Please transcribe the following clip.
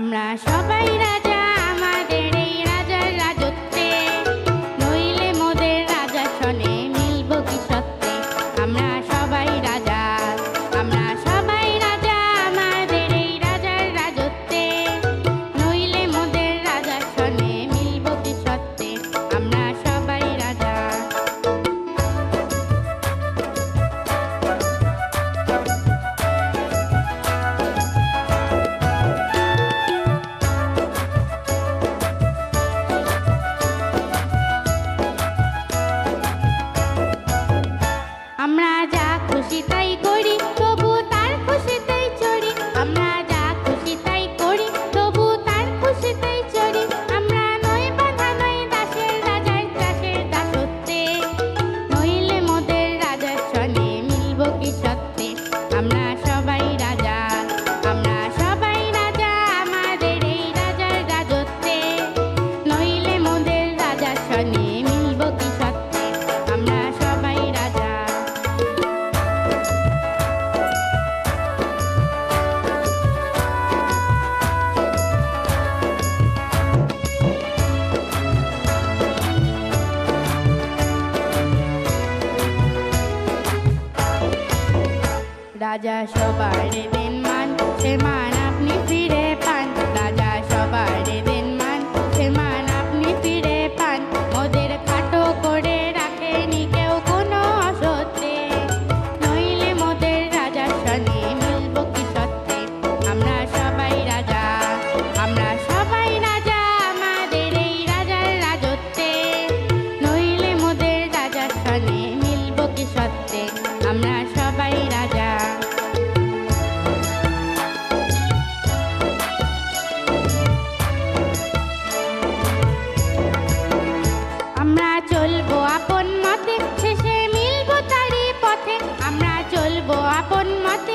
আমরা সবাই রাজা। রাজা সবার দেন মান সে মান আপনি ফিরে পান। রাজা সবার আপন মত